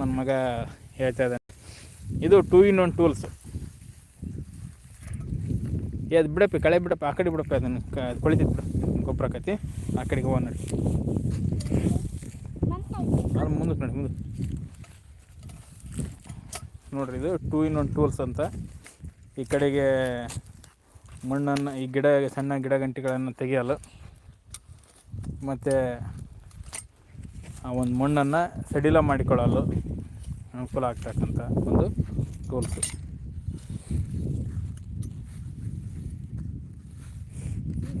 ನನ್ನ ಮಗ ಹೇಳ್ತಾ ಇದ್ದಾನೆ. ಇದು ಟೂ ಇನ್ ಒನ್ ಟೂಲ್ಸ್ ಅದು ಬಿಡಪ್ಪ ಕಳೆ ಬಿಡಪ್ಪ, ಆ ಕಡೆ ಬಿಡಪ್ಪ, ಅದನ್ನು ಅದು ಕೊಳಿತೈತೆ ಬಿಡು, ಗೊಬ್ಬರ ಆಕತಿ ಆ ಕಡೆಗೆ ಹೋಗಿ ನೋಡಿ. ಅಲ್ಲಿ ಮುಂದಕ್ಕೆ ನೋಡಿ ಮುಂದೆ ನೋಡ್ರಿ, ಇದು ಟೂ ಇನ್ ಒನ್ ಟೂಲ್ಸ್ ಅಂತ. ಈ ಕಡೆಗೆ ಮಣ್ಣನ್ನು, ಈ ಗಿಡ, ಸಣ್ಣ ಗಿಡ ಗಂಟಿಗಳನ್ನು ತೆಗೆಯಲು ಮತ್ತು ಆ ಒಂದು ಮಣ್ಣನ್ನು ಸಡಿಲ ಮಾಡಿಕೊಳ್ಳಲು ಅನುಕೂಲ ಆಗ್ತಕ್ಕಂಥ ಒಂದು ಟೂಲ್ಸು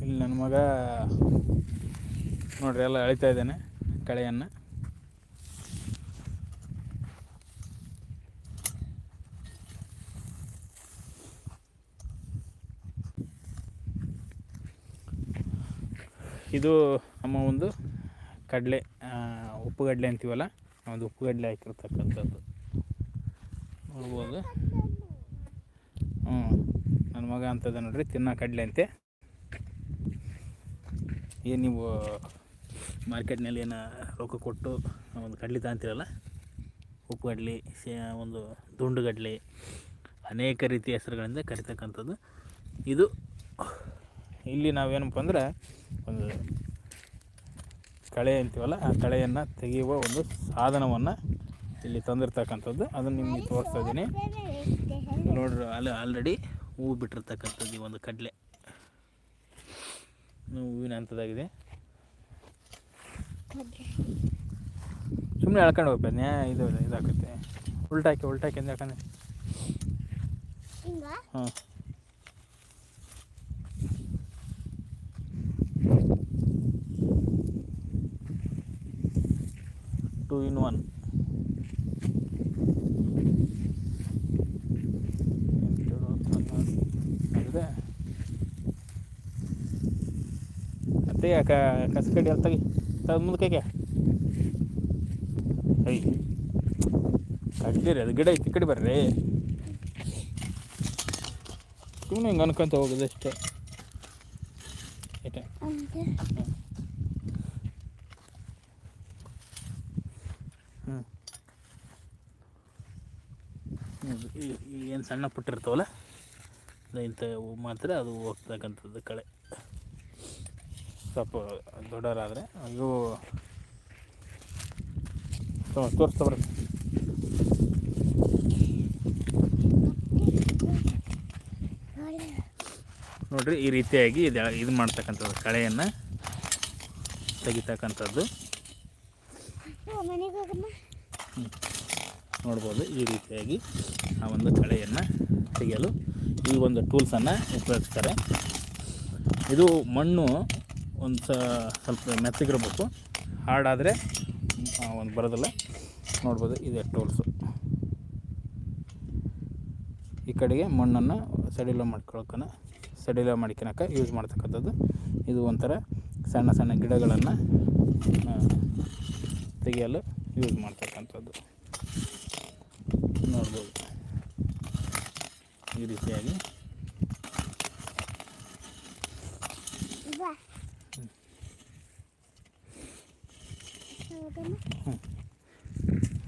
ಇಲ್ಲಿ ನನ್ನ ಮಗ ನೋಡ್ರಿ, ಎಲ್ಲ ಎಳಿತಾ ಇದ್ದೇನೆ ಕಳೆಯನ್ನು. ಇದು ನಮ್ಮ ಒಂದು ಕಡಲೆ. ಉಪ್ಪುಗಡಲೆ ಅಂತೀವಲ್ಲ ಒಂದು ಉಪ್ಪುಗಡ್ಲೆ ಹಾಕಿರ್ತಕ್ಕಂಥದ್ದು. ನೋಡ್ಬೋದು. ಹ್ಞೂ ನನ್ನ ಮಗ ಅಂತದ ನೋಡ್ರಿ, ತಿನ್ನೋ ಕಡಲೆ ಅಂತೆ. ಏನು ನೀವು, ಮಾರ್ಕೆಟ್ನಲ್ಲಿ ಏನು ರೊಕ್ಕ ಕೊಟ್ಟು ಒಂದು ಕಡ್ಲೆ ತಗೊಂತೀರಲ್ಲ? ಉಪ್ಪುಗಡ್ಲೆ ಸೇ ಒಂದು ದುಂಡುಗಡ್ಲೆ, ಅನೇಕ ರೀತಿಯ ಹೆಸರುಗಳಿಂದ ಕರಿತಕ್ಕಂಥದ್ದು. ಇದು, ಇಲ್ಲಿ ನಾವೇನಪ್ಪ ಅಂದ್ರೆ, ಒಂದು ಕಳೆ ಅಂತೀವಲ್ಲ ಆ ಕಳೆಯನ್ನು ತೆಗೆಯುವ ಒಂದು ಸಾಧನವನ್ನು ಇಲ್ಲಿ ತಂದಿರ್ತಕ್ಕಂಥದ್ದು. ಅದನ್ನು ನಿಮಗೆ ತೋರಿಸ್ತಾ ಇದ್ದೀನಿ. ನೋಡ್ರಿ ಅಲ್ಲಿ ಆಲ್ರೆಡಿ ಹೂವು ಬಿಟ್ಟಿರ್ತಕ್ಕಂಥದ್ದು ಈ ಒಂದು ಕಡಲೆ. ಹೂವಿನ ಹಂತದಾಗಿದೆ. ಸುಮ್ಮನೆ ಎಳ್ಕೊಂಡು ಹೋಗ್ಬೇಕು ನ್ಯಾ ಇದು ಇದಾಗುತ್ತೆ. ಉಲ್ಟಾಕಿ ಉಲ್ಟಾಕಿ ಅಂದ್ರೆ ಹಾಂ ಟೂ ಇನ್ ಒನ್ ಅದೇ ಕ ಕಸ ಕಡಿ ಅಲ್ಲಿ ತೆಗಿ. ತಗ ಮುಂದಕ್ಕೆ ಐ. ಕಡ್ಲಿರಿ ಅದು ಗಿಡ ಐತಿ ಕಡೆ ಬರ್ರಿ. ಸುಮ್ಮನೆ ಹಿಂಗೆ ಅನ್ಕೊಂತ ಹೋಗೋದು ಅಷ್ಟೇ. ಆಯ್ತಾ ಅಂತ ಹ್ಞೂ ಏನು ಸಣ್ಣ ಪುಟ್ಟ ಇರ್ತಾವಲ್ಲ? ಅದು ಇಂಥವು ಮಾತ್ರ ಅದು ಹೋಗ್ತಕ್ಕಂಥದ್ದು ಕಳೆ. ಸ್ವಲ್ಪ ದೊಡ್ಡವರಾದರೆ ಇವು ತೋರಿಸ್ತಾ ನೋಡಿ ನೋಡ್ರಿ ಈ ರೀತಿಯಾಗಿ ಇದು ಇದು ಮಾಡ್ತಕ್ಕಂಥದ್ದು ಕಳೆಯನ್ನು ತೆಗಿತಕ್ಕಂಥದ್ದು. ನೋಡ್ಬೋದು ಈ ರೀತಿಯಾಗಿ ಆ ಒಂದು ಕಳೆಯನ್ನು ತೆಗೆಯಲು ಈ ಒಂದು ಟೂಲ್ಸನ್ನು ಉಪಯೋಗಿಸ್ತಾರೆ. ಇದು ಮಣ್ಣು ಒಂದು ಸ್ವಲ್ಪ ಮೆತ್ತಗಿರ್ಬೇಕು. ಹಾಡಾದರೆ ಒಂದು ಬರೋದಿಲ್ಲ. ನೋಡ್ಬೋದು ಇದೆ ಟೂಲ್ಸು. ಈ ಕಡೆಗೆ ಮಣ್ಣನ್ನು ಸಡಿಲ ಮಾಡ್ಕೊಳಕ್ಕನ ಸಡಿಲ ಮಾಡ್ಕೊಳಕ್ಕೆ ಯೂಸ್ ಮಾಡ್ತಕ್ಕಂಥದ್ದು. ಇದು ಒಂಥರ ಸಣ್ಣ ಸಣ್ಣ ಗಿಡಗಳನ್ನು ತೆಗೆಯಲು ಯೂಸ್ ಮಾಡ್ತಕ್ಕಂಥದ್ದು. ನೋಡ್ಬೋದು ಈ ರೀತಿಯಾಗಿ.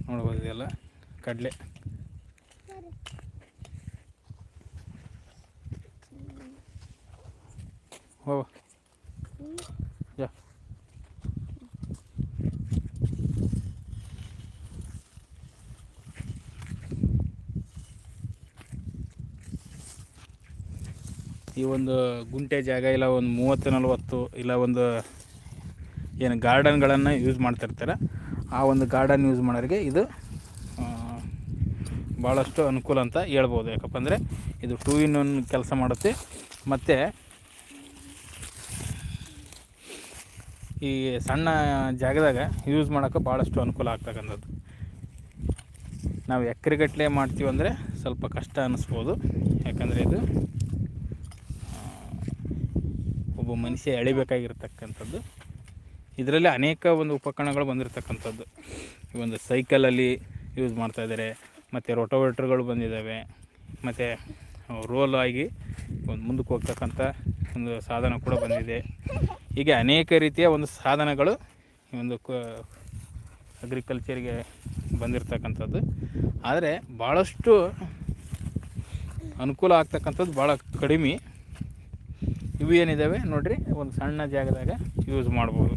ನೋಡ್ಬೋದು ಇದೆಲ್ಲ? ಕಡಲೆ. ಹೋಗ ಹ್ಞೂ ಯಾ ಈ ಒಂದು ಗುಂಟೆ ಜಾಗ ಇಲ್ಲ ಒಂದು ಮೂವತ್ತು, ನಲವತ್ತು ಇಲ್ಲ ಒಂದು ಏನು ಗಾರ್ಡನ್ಗಳನ್ನು ಯೂಸ್ ಮಾಡ್ತಿರ್ತಾರೆ. ಆ ಒಂದು ಗಾರ್ಡನ್ ಯೂಸ್ ಮಾಡೋರಿಗೆ ಇದು ಭಾಳಷ್ಟು ಅನುಕೂಲ ಅಂತ ಹೇಳ್ಬೋದು. ಯಾಕಪ್ಪ ಅಂದರೆ ಇದು ಟೂ ಇನ್ ಒನ್ ಕೆಲಸ ಮಾಡುತ್ತೆ. ಮತ್ತು ಈ ಸಣ್ಣ ಜಾಗದಾಗ ಯೂಸ್ ಮಾಡೋಕ್ಕೆ ಭಾಳಷ್ಟು ಅನುಕೂಲ ಆಗ್ತಕ್ಕಂಥದ್ದು. ನಾವು ಎಕರೆಗಟ್ಟಲೆ ಮಾಡ್ತೀವಂದರೆ ಸ್ವಲ್ಪ ಕಷ್ಟ ಅನ್ನಿಸ್ಬೋದು ಯಾಕಂದರೆ ಇದು ಆ, ಒಬ್ಬ ಮನುಷ್ಯ ಎಳಿಬೇಕಾಗಿರ್ತಕ್ಕಂಥದ್ದು. ಇದರಲ್ಲಿ ಅನೇಕ ಒಂದು ಉಪಕರಣಗಳು ಬಂದಿರತಕ್ಕಂಥದ್ದು. ಈ ಒಂದು ಸೈಕಲಲ್ಲಿ ಯೂಸ್ ಮಾಡ್ತಾಯಿದ್ದಾರೆ ಮತ್ತು ರೋಟೋವೇಟ್ರ್ಗಳು ಬಂದಿದ್ದಾವೆ. ಮತ್ತು ರೋಲ್ ಆಗಿ ಒಂದು ಮುಂದಕ್ಕೆ ಹೋಗ್ತಕ್ಕಂಥ ಒಂದು ಸಾಧನ ಕೂಡ ಬಂದಿದೆ. ಹೀಗೆ ಅನೇಕ ರೀತಿಯ ಒಂದು ಸಾಧನಗಳು ಈ ಒಂದು ಅಗ್ರಿಕಲ್ಚರಿಗೆ ಬಂದಿರತಕ್ಕಂಥದ್ದು. ಆದರೆ ಭಾಳಷ್ಟು ಅನುಕೂಲ ಆಗ್ತಕ್ಕಂಥದ್ದು ಭಾಳ ಕಡಿಮೆ. ಇವು ಏನಿದ್ದಾವೆ ನೋಡಿರಿ, ಒಂದು ಸಣ್ಣ ಜಾಗದಾಗ ಯೂಸ್ ಮಾಡ್ಬೋದು.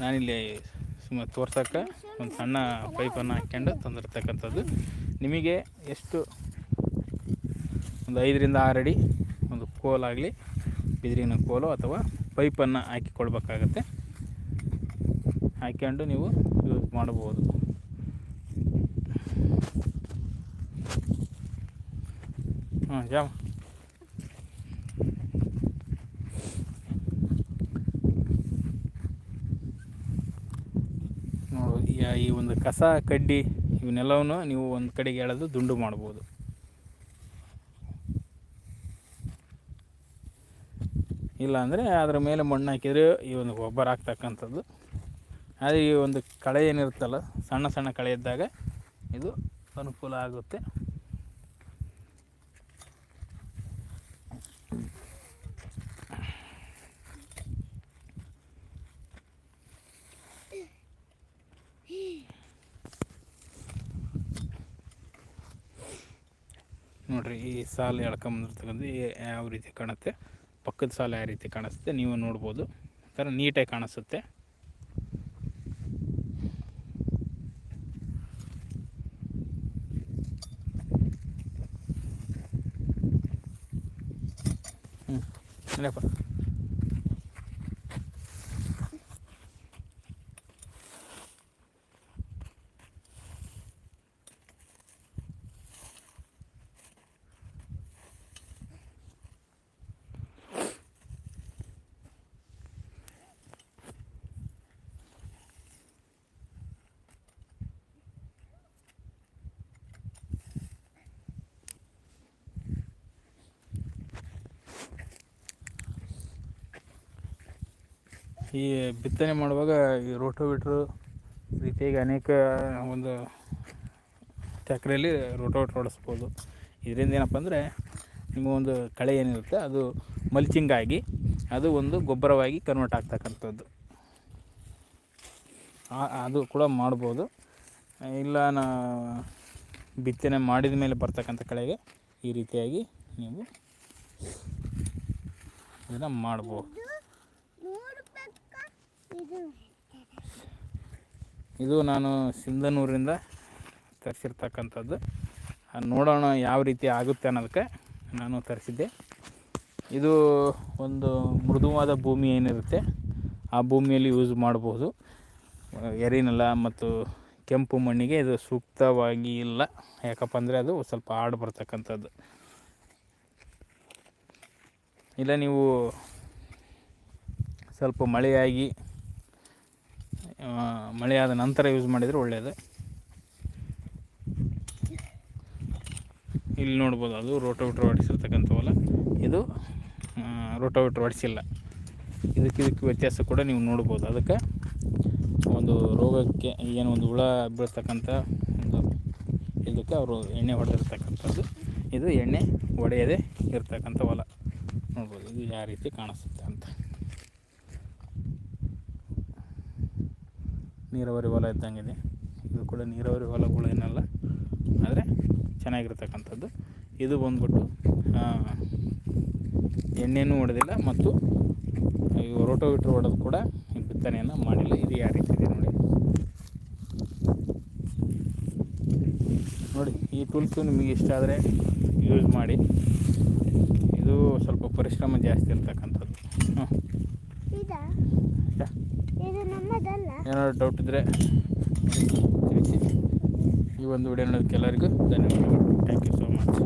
ನಾನಿಲ್ಲಿ ಸುಮ್ಮನೆ ತೋರ್ಸೋಕ್ಕೆ ಒಂದು ಸಣ್ಣ ಪೈಪನ್ನು ಹಾಕ್ಕೊಂಡು ತಂದಿರ್ತಕ್ಕಂಥದ್ದು. ನಿಮಗೆ ಎಷ್ಟು, ಒಂದು ಐದರಿಂದ ಆರು ಅಡಿ ಒಂದು ಕೋಲಾಗಲಿ ಬಿದಿರಿನ ಕೋಲು ಅಥವಾ ಪೈಪನ್ನು ಹಾಕಿಕೊಳ್ಬೇಕಾಗತ್ತೆ. ಹಾಕ್ಕೊಂಡು ನೀವು ಯೂಸ್ ಮಾಡ್ಬೋದು. ಹಾಂ ಜಾಮ ಈ- ಒಂದು ಕಸ, ಕಡ್ಡಿ ಇವನ್ನೆಲ್ಲವನ್ನು ನೀವು ಒಂದು ಕಡೆಗೆ ಎಳೆದು ದುಂಡು ಮಾಡ್ಬೋದು. ಇಲ್ಲ ಅಂದರೆ ಅದರ ಮೇಲೆ ಮಣ್ಣು ಹಾಕಿದರೆ ಈ ಒಂದು ಗೊಬ್ಬರ ಆಗ್ತಕ್ಕಂಥದ್ದು. ಆದರೆ ಈ ಒಂದು ಕಳೆ ಏನಿರುತ್ತಲ್ಲ, ಸಣ್ಣ ಸಣ್ಣ ಕಳೆ ಇದ್ದಾಗ ಇದು ಅನುಕೂಲ ಆಗುತ್ತೆ. ನೋಡ್ರಿ, ಈ ಸಾಲು ಎಳ್ಕೊಂಬಂದಿರ್ತಕ್ಕಂಥ ಯಾವ ರೀತಿ ಕಾಣುತ್ತೆ? ಪಕ್ಕದ ಸಾಲು ಯಾವ ರೀತಿ ಕಾಣಿಸುತ್ತೆ ನೀವು ನೋಡ್ಬೋದು. ಒಂಥರ ನೀಟಾಗಿ ಕಾಣಿಸುತ್ತೆ. ಹ್ಞೂ ಈ ಬಿತ್ತನೆ ಮಾಡುವಾಗ ಈ ರೋಟೋವೀಟ್ರು ರೀತಿಯಾಗಿ ಅನೇಕ ಒಂದು ಚಕ್ರೆಯಲ್ಲಿ ರೋಟೋವೀಟ್ರ್ ಓಡಿಸ್ಬೋದು. ಇದರಿಂದ ಏನಪ್ಪ ಅಂದರೆ ನಿಮಗೊಂದು ಕಳೆ ಏನಿರುತ್ತೆ ಅದು ಮಲ್ಚಿಂಗ್ ಆಗಿ ಅದು ಒಂದು ಗೊಬ್ಬರವಾಗಿ ಕನ್ವರ್ಟ್ ಆಗ್ತಕ್ಕಂಥದ್ದು. ಅದು ಕೂಡ ಮಾಡ್ಬೋದು. ಇಲ್ಲ ನಾ ಬಿತ್ತನೆ ಮಾಡಿದ ಮೇಲೆ ಬರ್ತಕ್ಕಂಥ ಕಳೆಗೆ ಈ ರೀತಿಯಾಗಿ ನೀವು ಇದನ್ನು ಮಾಡ್ಬೋದು. ಇದು ನಾನು ಸಿಂಧನೂರಿಂದ ತರಿಸಿರ್ತಕ್ಕಂಥದ್ದು. ನೋಡೋಣ ಯಾವ ರೀತಿ ಆಗುತ್ತೆ ಅನ್ನೋದಕ್ಕೆ ನಾನು ತರಿಸಿದ್ದೆ. ಇದು ಒಂದು ಮೃದುವಾದ ಭೂಮಿ ಏನಿರುತ್ತೆ, ಆ ಭೂಮಿಯಲ್ಲಿ ಯೂಸ್ ಮಾಡಬಹುದು ಎರಿನೆಲ್ಲ ಮತ್ತು ಕೆಂಪು ಮಣ್ಣಿಗೆ ಇದು ಸೂಕ್ತವಾಗಿ ಇಲ್ಲ. ಯಾಕಪ್ಪ ಅಂದರೆ ಅದು ಸ್ವಲ್ಪ ಹಾಡು ಬರ್ತಕ್ಕಂಥದ್ದು. ಇಲ್ಲ, ನೀವು ಸ್ವಲ್ಪ ಮಳೆಯಾಗಿ ಮಳೆಯಾದ ನಂತರ ಯೂಸ್ ಮಾಡಿದರೆ ಒಳ್ಳೆಯದು ಇಲ್ಲಿ ನೋಡ್ಬೋದು ಅದು ರೋಟೋವಿಟ್ರ್ ಹೊಡಿಸಿರ್ತಕ್ಕಂಥವಲ್ಲ ಇದು ರೋಟೋವಿಟ್ರ್ ಹೊಡಿಸಿಲ್ಲ ಇದಕ್ಕೆ ಇದಕ್ಕೆ ವ್ಯತ್ಯಾಸ ಕೂಡ ನೀವು ನೋಡ್ಬೋದು. ಅದಕ್ಕೆ ಒಂದು ರೋಗಕ್ಕೆ ಏನು ಒಂದು ಹುಳ ಬೀಳ್ತಕ್ಕಂಥ ಒಂದು ಇದಕ್ಕೆ ಅವರು ಎಣ್ಣೆ ಹೊಡೆದಿರ್ತಕ್ಕಂಥದ್ದು. ಇದು ಎಣ್ಣೆ ಹೊಡೆಯದೇ ಇರ್ತಕ್ಕಂಥ ಹೊಲ. ನೋಡ್ಬೋದು ಇದು ಯಾವ ರೀತಿ ಕಾಣಿಸುತ್ತೆ ಅಂತ ನೀರಾವರಿ ಹೊಲ ಇದ್ದಂಗಿದೆ. ಇದು ಕೂಡ ನೀರಾವರಿ ಹೊಲಗಳೇನಲ್ಲ ಆದರೆ ಚೆನ್ನಾಗಿರ್ತಕ್ಕಂಥದ್ದು. ಇದು ಬಂದ್ಬಿಟ್ಟು ಎಣ್ಣೆನೂ ಹೊಡೆದಿಲ್ಲ ಮತ್ತು ರೋಟೋವಿಟ್ರ್ ಹೊಡೆದು ಕೂಡ ಬಿತ್ತನೆಯನ್ನು ಮಾಡಿಲ್ಲ. ಇದು ಯಾವ ರೀತಿ ಇದೆ ನೋಡಿ. ನೋಡಿ, ಈ ಟೂಲ್ಸು ನಿಮಗೆ ಇಷ್ಟ ಆದರೆ ಯೂಸ್ ಮಾಡಿ. ಇದು ಸ್ವಲ್ಪ ಪರಿಶ್ರಮ ಜಾಸ್ತಿ ಇರ್ತಕ್ಕಂಥದ್ದು. ಹ್ಞೂ ಏನಾದ್ರು ಡೌಟ್ ಇದ್ದರೆ ತಿಳಿಸಿ. ಈ ಒಂದು ವಿಡಿಯೋ ನೋಡೋದಕ್ಕೆ ಎಲ್ಲರಿಗೂ ಧನ್ಯವಾದಗಳು. Thank you so much